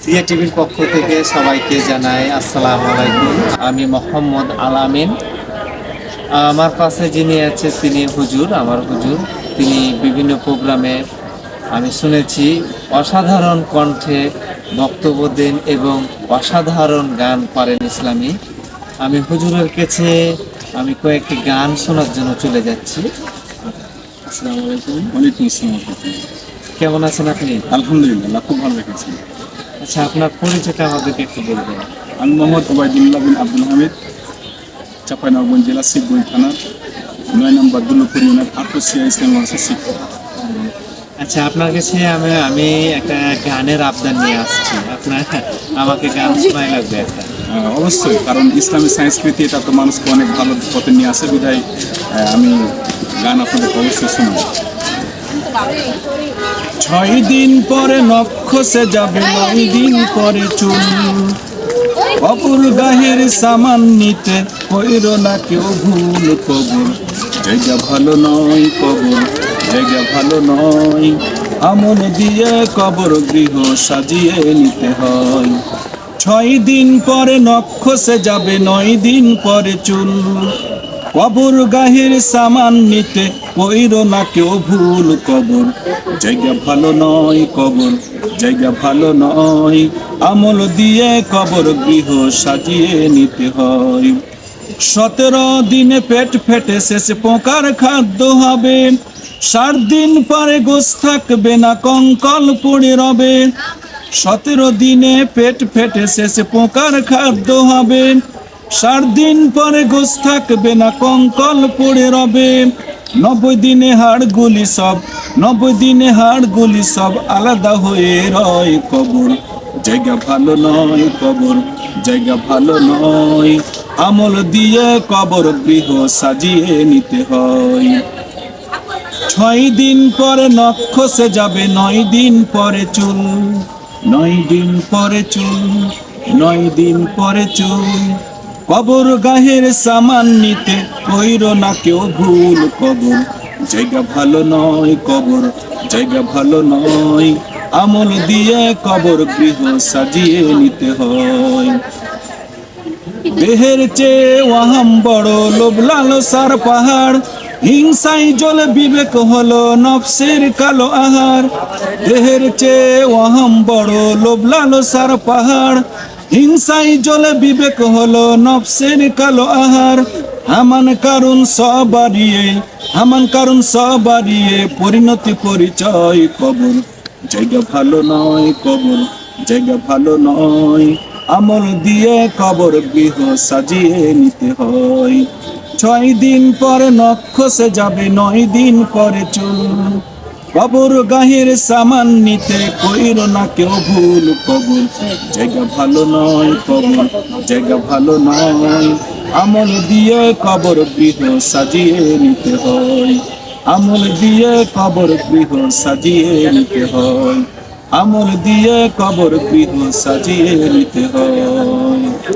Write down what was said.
CA টিভির পক্ষ থেকে সবাইকে জানাই আসসালামু আলাইকুম। আমি মোহাম্মদ আলামিন। আমার পাশে যিনি আছে তিনি হুজুর আমার হুজুর। তিনি বিভিন্ন প্রোগ্রামে আমি শুনেছি অসাধারণ কণ্ঠে বক্তব্য দেন এবং অসাধারণ গান পারেন ইসলামী। আমি হুজুরের কাছে আমি কয়েকটি গান শোনার জন্য চলে যাচ্ছি। আসসালামু আলাইকুম। ওয়ালাইকুম আসসালাম। কেমন আছেন আপনি? আলহামদুলিল্লাহ খুব ভালো রেখেছি আচ্ছা আপনার পরিচয়টা আমাদেরকে একটু বলবেন। আমি মোহাম্মদ ওবায়দুল্লাহ বিন আব্দুল হামিদ চাঁপাইনবাবগঞ্জ জেলা শিবগঞ্জ থানার নয় নম্বর দুল্লপুর ইউনিয়ন আটশিয়া ইসলাম শিক্ষক আচ্ছা আপনার কাছে আমি আমি একটা গানের আবদার নিয়ে আসছি। আপনার আমাকে গান শোনাই লাগবে একটা। অবশ্যই কারণ ইসলামী সংস্কৃতি এটা তো মানুষকে অনেক ভালো পথে নিয়ে আসে আহ, আমি গান আপনাদের অবশ্যই শুনব। ছয় দিন পরে নক্ষসে যাবে, নয় দিন পরে চুল। অপুর গাহের সামান নিতে কইর না কেউ ভুল কবর জায়গা ভালো নয় কবর জায়গা ভালো নয় আমল দিয়ে কবর গৃহ সাজিয়ে নিতে হয়। ছয় দিন পরে নক্ষসে যাবে, নয় দিন পরে চুল। কবর গাহের সামান নিতে কইর না কেউ ভুল কবর জায়গা ভালো নয় কবর জায়গা ভালো নয়। আমল দিয়ে কবর গৃহ সাজিয়ে নিতে হয়। সতেরো দিনে পেট ফেটে শেষে পোকার খাদ্য হবে। সাত দিন পরে গোস থাকবে না কঙ্কল পড়ে রবে। সতেরো দিনে পেট ফেটে শেষে পোকার খাদ্য হবে। সাত দিন পরে গোস থাকবে না কঙ্কল পড়ে রবে। নব্বই দিনে হাড়গুলি সব, নব্বই দিনে হাড়গুলি সব আলাদা হয়ে রয় কবর। জায়গা ভালো নয় কবর, জায়গা ভালো নয়। আমল দিয়ে কবর গৃহ সাজিয়ে নিতে হয়। ছয় দিন পরে নক্ষসে যাবে, নয় দিন পরে চুল। নয় দিন পরে চুল, নয় দিন পরে চুল। কবর গাহের সামান নিতে কইর না কেউ ভুল কবর জায়গা ভালো নয় কবর, জায়গা ভালো নয়। আমল দিয়ে কবর গৃহ সাজিয়ে নিতে হয়। দেহের চেয়ে ওয়াহাম বড় লোভ, লালসার পাহাড়। হিংসাই জলে বিবেক হলো নফসের কালো আহার। দেহের চেয়ে ওয়াহাম বড় লোভ, লালসার পাহাড়। হিংসাই জলে বিবেক হলো নফসের কালো আহার। হামান কারণ সবারিয়ে হামান কারণ সবারিয়ে পরিণতি পরিচয় কবর জায়গা ভালো নয় কবর জায়গা ভালো নয়। আমল দিয়ে কবর গৃহ সাজিয়ে নিতে হয়। ছয় দিন পরে নক্ষসে যাবে, নয় দিন পরে চুল। কবর গাহের সামান নিতে কইর না কেউ ভুল কবর জায়গা ভালো নয় কবর জায়গা ভালো নয়। আমল দিয়ে কবর গৃহ সাজিয়ে নিতে হয়। আমল দিয়ে কবর গৃহ সাজিয়ে নিতে হয়। আমল দিয়ে কবর গৃহ সাজিয়ে নিতে হয়।